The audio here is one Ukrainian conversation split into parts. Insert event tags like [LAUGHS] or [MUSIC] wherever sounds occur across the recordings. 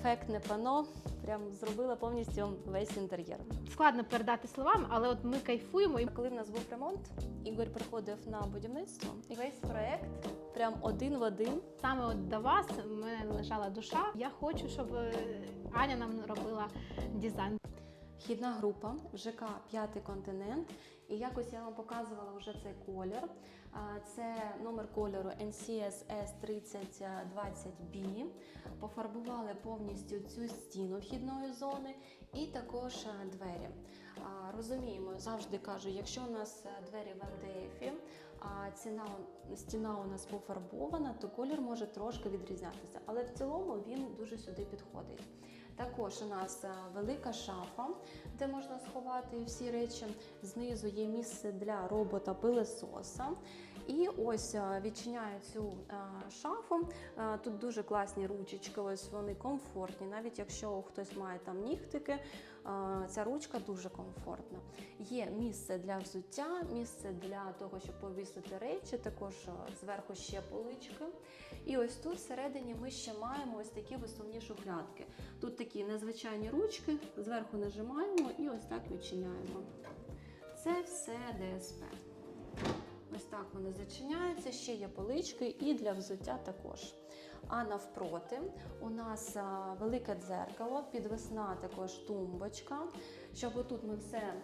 ефектне пано. Прям зробила повністю весь інтер'єр. Складно передати словами, але от ми кайфуємо і Коли в нас був ремонт, Ігор приходив на будівництво, і весь проект прям один в один. саме от до вас в мене лежала душа. Я хочу, щоб е, Аня нам робила дизайн. Вхідна група в ЖК П'ятий континент. І якось я вам показувала вже цей колір. Це номер кольору NCS S3020B. Пофарбували повністю цю стіну вхідної зони і також двері. Розуміємо, завжди кажу, якщо у нас е, двері в МДФі, а ціна стіна у нас пофарбована, то колір може трошки відрізнятися. Але в цілому він дуже сюди підходить. Також у нас е, велика шафа, де можна сховати всі речі. Знизу є місце для робота пилесоса. І ось е, відчиняю цю е, шафу. Е, Тут дуже класні ручечки, ось вони комфортні. Навіть якщо хтось має там нігтики, ця ручка дуже комфортна. Є місце для взуття, місце для того, щоб повісити речі, також зверху ще полички. І ось тут всередині ми ще маємо ось такі висувні шухлядки. Тут такі незвичайні ручки, зверху нажимаємо і ось так відчиняємо. Це все ДСП. Ось так вони зачиняються, ще є полички і для взуття також. А навпроти у нас велике дзеркало, підвесна також тумбочка, щоб отут ми все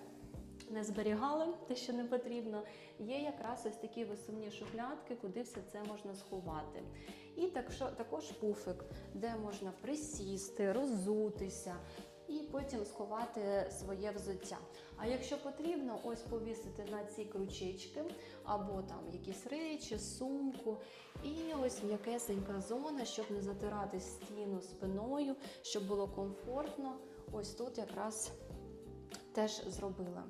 не зберігали, те, що не потрібно. Є якраз ось такі висувні шухлядки, куди все це можна сховати. І також пуфик, де можна присісти, роззутися. І потім сховати своє взуття. А якщо потрібно, ось повісити на ці крючечки, або там якісь речі, сумку, і ось м'якесенька зона, щоб не затирати стіну спиною, щоб було комфортно. Ось тут якраз теж зробила.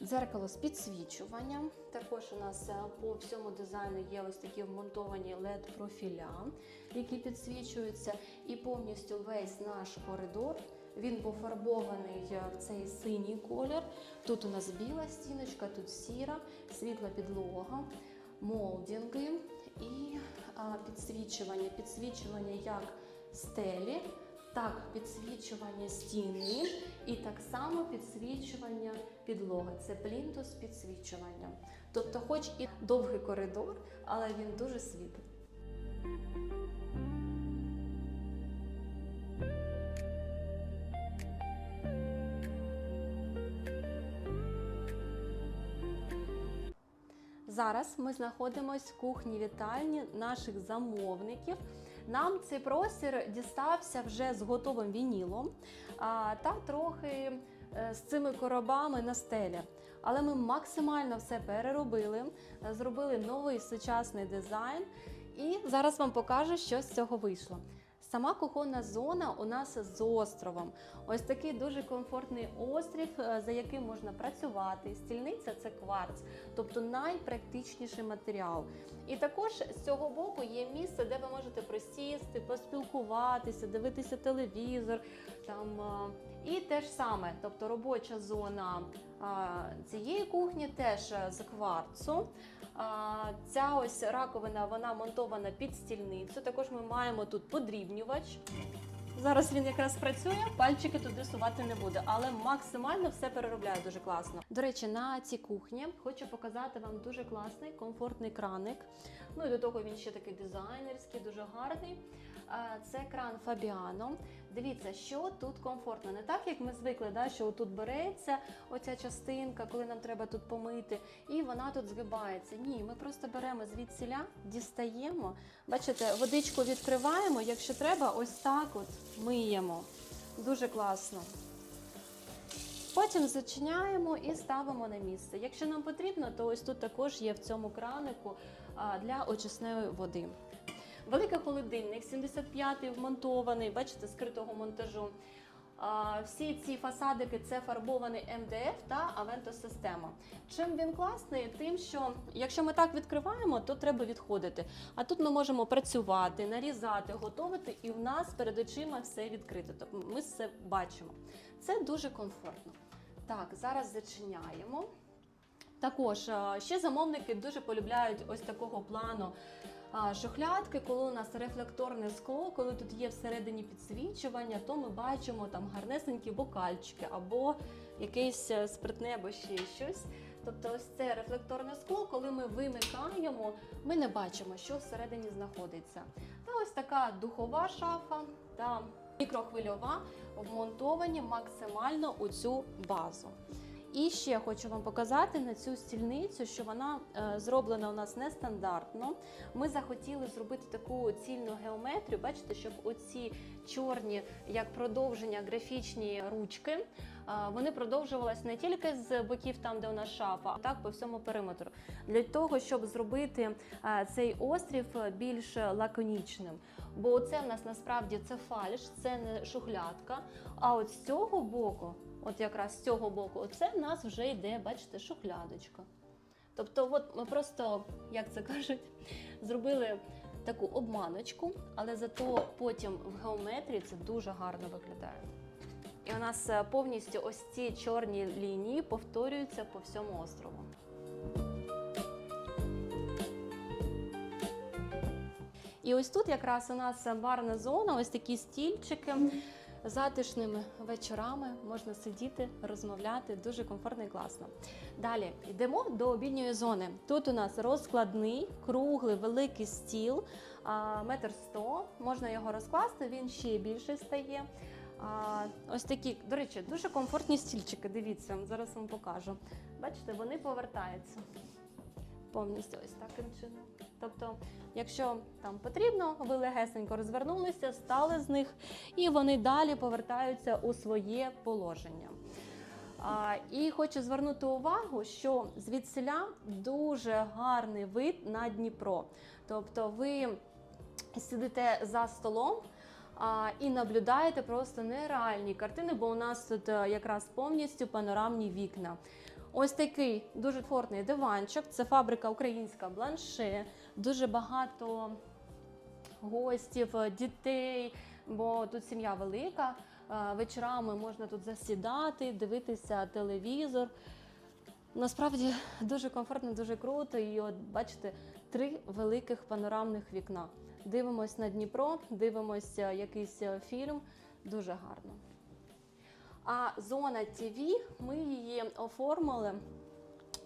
Дзеркало з підсвічуванням. Також у нас е, по всьому дизайну є ось такі вмонтовані LED-профіля, які підсвічуються. І повністю весь наш коридор він пофарбований е, в цей синій колір. Тут у нас біла стіночка, тут сіра, світла підлога, молдинги і підсвічування. Підсвічування як стелі, так, підсвічування стіни і так само підсвічування підлоги. Це плінтус з підсвічуванням. Тобто, хоч і довгий коридор, але він дуже світлий. Зараз ми знаходимося в кухні вітальні наших замовників. Нам цей простір дістався вже з готовим вінілом та трохи е, з цими коробами на стелі. Але ми максимально все переробили, е, зробили новий сучасний дизайн. І зараз вам покажу, що з цього вийшло. Сама кухонна зона у нас з островом. Ось такий дуже комфортний острів, е, за яким можна працювати. Стільниця це кварц, тобто найпрактичніший матеріал. І також з цього боку є місце, де ви можете присісти, поспілкуватися, дивитися телевізор. Там, е, і те ж саме, тобто робоча зона цієї кухні теж е, з кварцу. Ця ось раковина вона монтована під стільницю. Також ми маємо тут подрібнювач. Зараз він якраз працює, пальчики туди сувати не буде, але максимально все переробляє дуже класно. До речі, на цій кухні хочу показати вам дуже класний комфортний краник. Ну і до того він ще такий дизайнерський, дуже гарний. Це кран Fabiano. Дивіться, що тут комфортно. Не так, як ми звикли, да, що тут береться оця частинка, коли нам треба тут помити, і вона тут згибається. Ні, ми просто беремо звідсіля, дістаємо. Бачите, водичку відкриваємо, якщо треба, ось так от миємо. Дуже класно. Потім зачиняємо і ставимо на місце. Якщо нам потрібно, то ось тут також є в цьому кранику для очисної води. Великий холодильник, 75-й вмонтований, бачите, скритого монтажу. Всі ці фасадики це фарбований МДФ та Авенто система. Чим він класний? Тим, що якщо ми так відкриваємо, то треба відходити. А тут ми можемо працювати, нарізати, готувати, і в нас перед очима все відкрито. Тобто ми все бачимо. Це дуже комфортно. Так, зараз зачиняємо. Також ще замовники дуже полюбляють ось такого плану шухлядки, коли у нас рефлекторне скло, коли тут є всередині підсвічування, то ми бачимо там гарнесенькі бокальчики або якесь е, спиртне або ще щось. Тобто, ось це рефлекторне скло, коли ми вимикаємо, ми не бачимо, що всередині знаходиться. Та ось така духова шафа та мікрохвильова вмонтовані максимально у цю базу. І ще хочу вам показати на цю стільницю, що вона е, зроблена у нас нестандартно. Ми захотіли зробити таку цільну геометрію. Бачите, щоб оці чорні, як продовження графічні ручки, е, вони продовжувалися не тільки з боків, там де у нас шафа, а так по всьому периметру. Для того, щоб зробити е, цей острів більш лаконічним. Бо це в нас насправді це фальш, це не шухлядка. А от з цього боку, от якраз з цього боку, оце в нас вже йде, бачите, шухлядочка. Тобто, от ми просто, як це [LAUGHS] кажуть, зробили таку обманочку, але зато потім в геометрії це дуже гарно виглядає. І у нас е, повністю ось ці чорні лінії повторюються по всьому острову. І ось тут якраз у нас барна зона, ось такі стільчики. Затишними вечорами можна сидіти, розмовляти, дуже комфортно і класно. Далі йдемо до обідньої зони. Тут у нас розкладний, круглий, великий стіл, метр сто. Можна його розкласти, він ще більший стає. А, ось такі, до речі, дуже комфортні стільчики. Дивіться, зараз вам покажу. Бачите, вони повертаються повністю ось таким чином. Тобто, якщо там потрібно, ви легесенько розвернулися, стали з них, і вони далі повертаються у своє положення. А, і хочу звернути увагу, що звідсиля дуже гарний вид на Дніпро. Тобто, ви сидите за столом. І наблюдаєте просто нереальні картини, бо у нас тут е, якраз повністю панорамні вікна. Ось такий дуже комфортний диванчик. Це фабрика українська бланше. Дуже багато гостів, дітей, бо тут сім'я велика. Е, Вечорами можна тут засідати, дивитися телевізор. Насправді дуже комфортно, дуже круто. І от бачите, три великих панорамних вікна. Дивимось на Дніпро, дивимося якийсь е, фільм. Дуже гарно. А зона ТВ, ми її оформили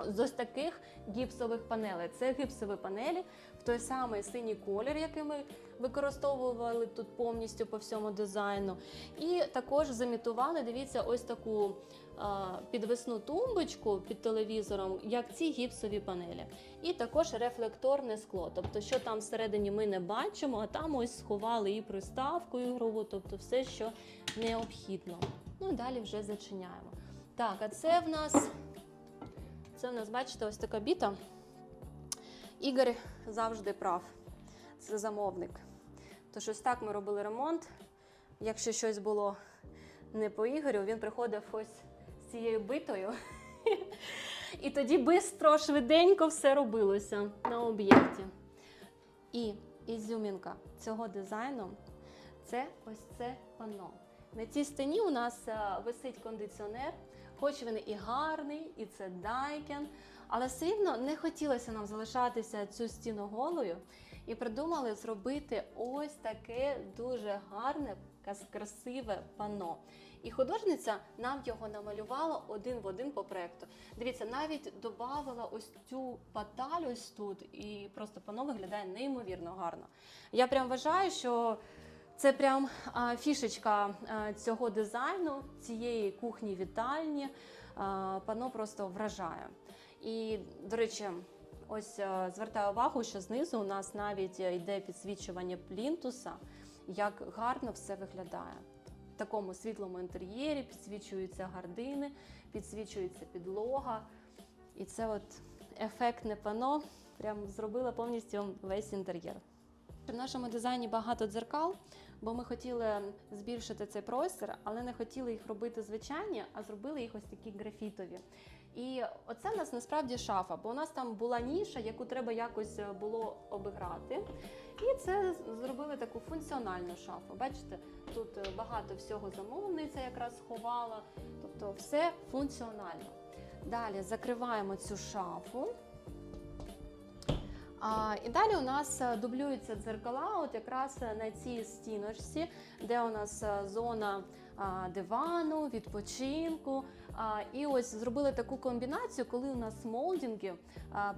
з ось таких гіпсових панелей. Це гіпсові панелі в той самий синій колір, який ми використовували тут повністю по всьому дизайну. І також замітували, дивіться, ось таку підвесну тумбочку під телевізором, як ці гіпсові панелі. І також рефлекторне скло. Тобто, що там всередині ми не бачимо, а там ось сховали і приставку ігрову, тобто все, що необхідно. Ну і далі вже зачиняємо. Так, а це в нас, це в нас, бачите, ось така біта. Ігор завжди прав. Це замовник. Тож ось так ми робили ремонт. Якщо щось було не по Ігорю, він приходив ось з цією битою. І тоді бистро, швиденько все робилося на об'єкті. І ізюмінка цього дизайну це ось це панно. На цій стіні у нас е, висить кондиціонер, хоч він і гарний, і це дайкен, але все рівно не хотілося нам залишатися цю стіну голою і придумали зробити ось таке дуже гарне, красиве панно. І художниця нам його намалювала один в один по проекту. Дивіться, навіть додавала ось цю паталь ось тут, і просто панно виглядає неймовірно гарно. Я прям вважаю, що це прям фішечка цього дизайну, цієї кухні вітальні. Пано просто вражає. І, до речі, ось звертаю увагу, що знизу у нас навіть йде підсвічування плінтуса, як гарно все виглядає. В такому світлому інтер'єрі підсвічуються гардини, підсвічується підлога. І це от ефектне пано прям зробило повністю весь інтер'єр. В нашому дизайні багато дзеркал, бо ми хотіли збільшити цей простір, але не хотіли їх робити звичайні, а зробили їх ось такі графітові. І оце в нас насправді шафа, бо у нас там була ніша, яку треба якось е, було обіграти. І це зробили таку функціональну шафу. Бачите, тут е, багато всього замовниця якраз сховала, тобто все функціонально. Далі закриваємо цю шафу. І далі у нас е, дублюються дзеркала, от якраз е, на цій стіночці, де у нас е, зона дивану, відпочинку. І ось зробили таку комбінацію, коли у нас молдинги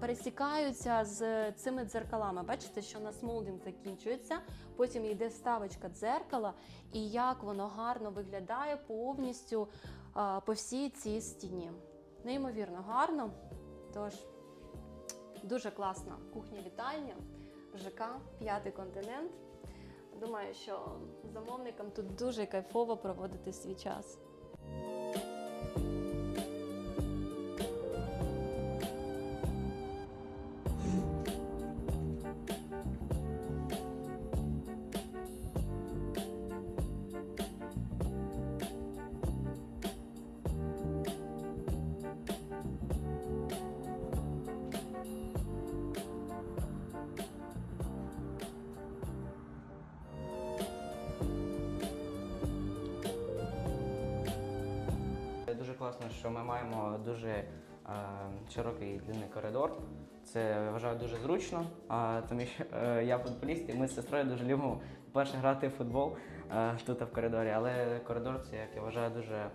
пересікаються з цими дзеркалами. Бачите, що у нас молдинг закінчується, потім йде вставочка дзеркала, і як воно гарно виглядає повністю по всій цій стіні. Неймовірно гарно. Тож дуже класна кухня-вітальня, ЖК, п'ятий континент. Думаю, що замовникам тут дуже кайфово проводити свій час. Класно, що ми маємо дуже е, широкий длинний коридор. Це я вважаю дуже зручно, тому що е, я футболіст, і ми з сестрою дуже любимо перше грати в футбол е, тут в коридорі. Але коридор це, як я вважаю, дуже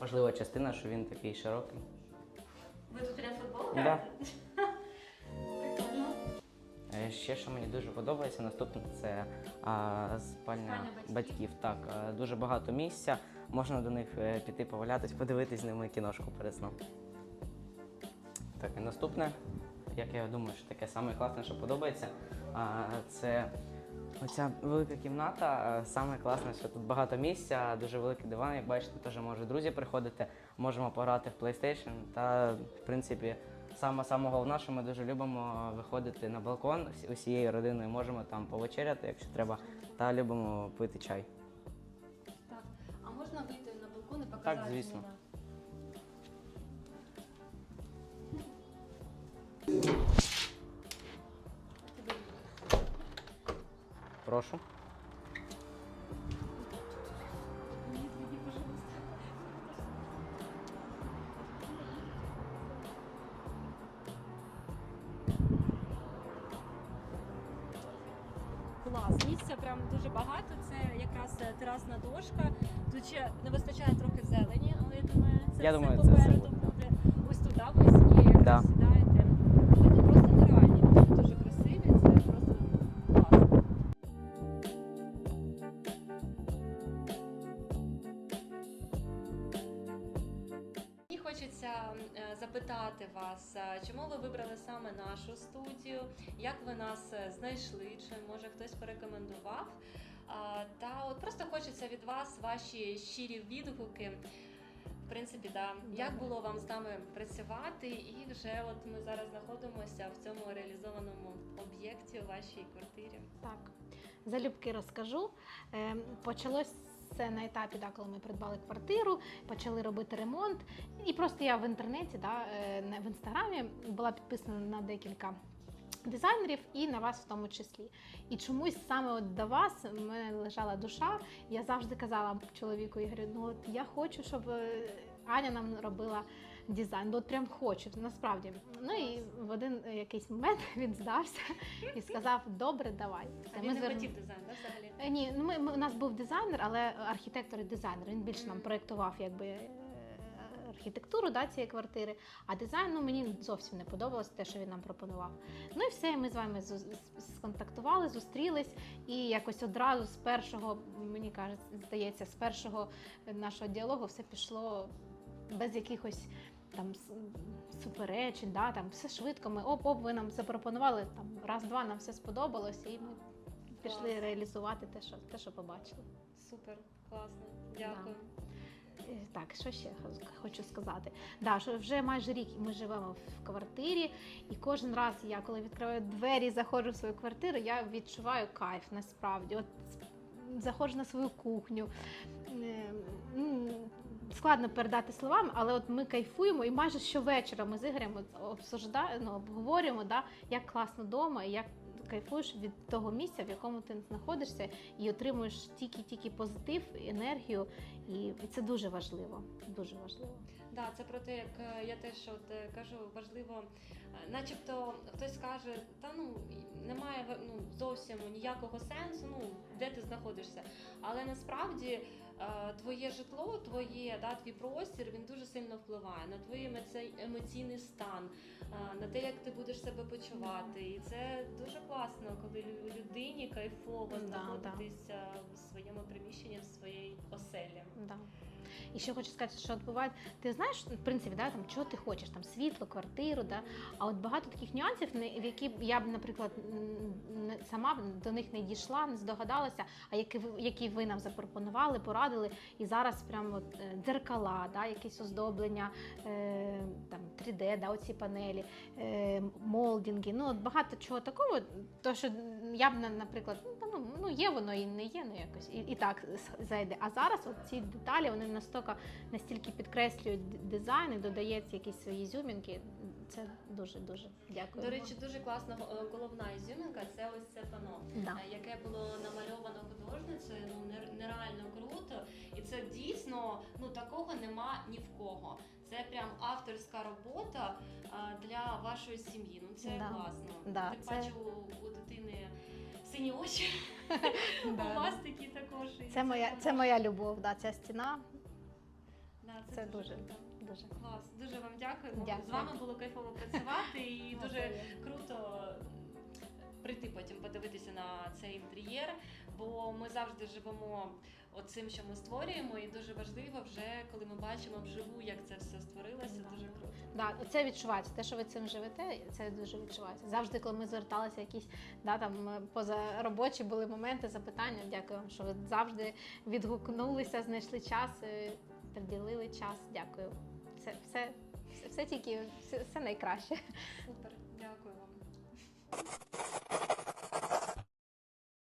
важлива частина, що він такий широкий. Ви тут прям футбол Да. граєте? Е, Ще що мені дуже подобається, наступне це а, спальня Спальня батьків. батьків. Так, дуже багато місця. Можна до них е, піти повалятись, подивитись з ними кіношку перед сном. Так, і наступне, як я думаю, що таке саме класне, що подобається, це оця велика кімната. Саме класне, що тут багато місця, дуже великий диван. Як бачите, теж можуть друзі приходити, можемо пограти в PlayStation. Та, в принципі, саме саме головне, що ми дуже любимо виходити на балкон усією родиною. Можемо там повечеряти, якщо треба, та любимо пити чай. І звісно. Прошу. Терасна дошка. Тут ще не вистачає трохи зелені, але я думаю, це Я все думаю, це попереду все буде. Ось туди ви якраз Да. сідаєте. Ви просто нереальні. Тут дуже красиві, це просто класно. Мені хочеться е, запитати вас, е, чому ви вибрали саме нашу студію? Як ви нас е, знайшли? Чи може хтось порекомендував? Та от просто хочеться від вас ваші щирі відгуки. В принципі, да. як було вам з нами працювати, і вже от ми зараз знаходимося в цьому реалізованому об'єкті у вашій квартирі. Так, залюбки розкажу. Е, Почалось це на етапі, да, коли ми придбали квартиру, почали робити ремонт. І просто я в інтернеті, да, е, в інстаграмі була підписана на декілька дизайнерів і на вас в тому числі. І чомусь саме от до вас в мене лежала душа. Я завжди казала чоловіку, я говорю, ну от я хочу, щоб е, Аня нам робила дизайн. Ну, От прям хочу, насправді. Ну і в один якийсь момент [LAUGHS] він здався і сказав: Добре, давай. А він не зверну- хотів дизайн, да, взагалі? Е, Ні, ну ми, ми- у нас був дизайнер, але архітектор і дизайнер. Він більше нам Мгм. проєктував якби. Архітектуру да, цієї квартири, а дизайн ну, мені зовсім не подобалось те, що він нам пропонував. Ну і все, ми з вами сконтактували, зустрілись, і якось одразу з першого, мені кажуть, здається, з першого нашого діалогу все пішло без якихось там суперечень, да, там все швидко. Ми оп-оп, ви нам запропонували там раз-два, нам все сподобалось, і ми пішли реалізувати те, що те, що побачили. Супер, класно. Дякую. Е, Так, що ще хочу сказати? Да, що вже майже рік ми живемо в квартирі, і кожен раз я, коли відкриваю двері, заходжу в свою квартиру, я відчуваю кайф насправді. От заходжу на свою кухню. Е, Складно передати словами, але от ми кайфуємо, і майже щовечора ми з Ігорем от обсужда... ну, обговорюємо, да, як класно вдома і як кайфуєш від того місця, в якому ти знаходишся, і отримуєш тільки-тільки позитив, енергію, і, це дуже важливо. Дуже важливо. Да, це про те, як е, я теж от е, кажу, важливо, е, начебто хтось каже, та ну немає ну, зовсім ніякого сенсу, ну де ти знаходишся. Але насправді твоє житло, твоє да, твій простір, він дуже сильно впливає на твій емоційний стан, е, на те, як ти будеш себе почувати. І це дуже класно, коли лю- людині кайфово Да, знаходитися в своєму приміщенні, в своїй оселі. Да. І ще хочу сказати, що от буває, ти знаєш, в принципі, да, там, чого ти хочеш, там світло, квартиру, да? а от багато таких нюансів, в які я б, наприклад, сама до них не дійшла, не здогадалася, а які ви, які ви нам запропонували, порадили. І зараз прямо от, е, дзеркала, да, якісь оздоблення, е, там, 3D, да, оці панелі, е, молдинги, ну от багато чого такого, то що я б, наприклад, ну, ну, ну є воно і не є, ну якось і, і так зайде. А зараз от ці деталі вони настільки настільки підкреслюють дизайн і додається якісь свої зюмінки. Це дуже дуже дякую. До речі, дуже класна е, головна ізюмінка це ось це пано, да. е, яке було намальовано художницею. Ну нереально круто, і це дійсно ну такого нема ні в кого. Це прям авторська робота е, для вашої сім'ї. Ну це Да. класно. Да, Тим це- паче у, у дитини сині очі. [LAUGHS] У вас такі також. Це моя, це моя любов. Да, ця стіна. Це дуже дуже Клас, дуже вам дякую. Дякую. З вами було кайфово працювати і дуже круто прийти потім подивитися на цей інтер'єр, бо ми завжди живемо оцим, що ми створюємо, і дуже важливо вже, коли ми бачимо вживу, як це все створилося, Да. дуже круто. Да, це відчувається. Те, що ви цим живете, це дуже відчувається. Завжди, коли ми зверталися, якісь да, там е, позаробочі були моменти, запитання. Дякую вам, що ви завжди відгукнулися, знайшли час, е, приділили час. Дякую. Все, все, все, все тільки все, все найкраще. Супер, дякую вам.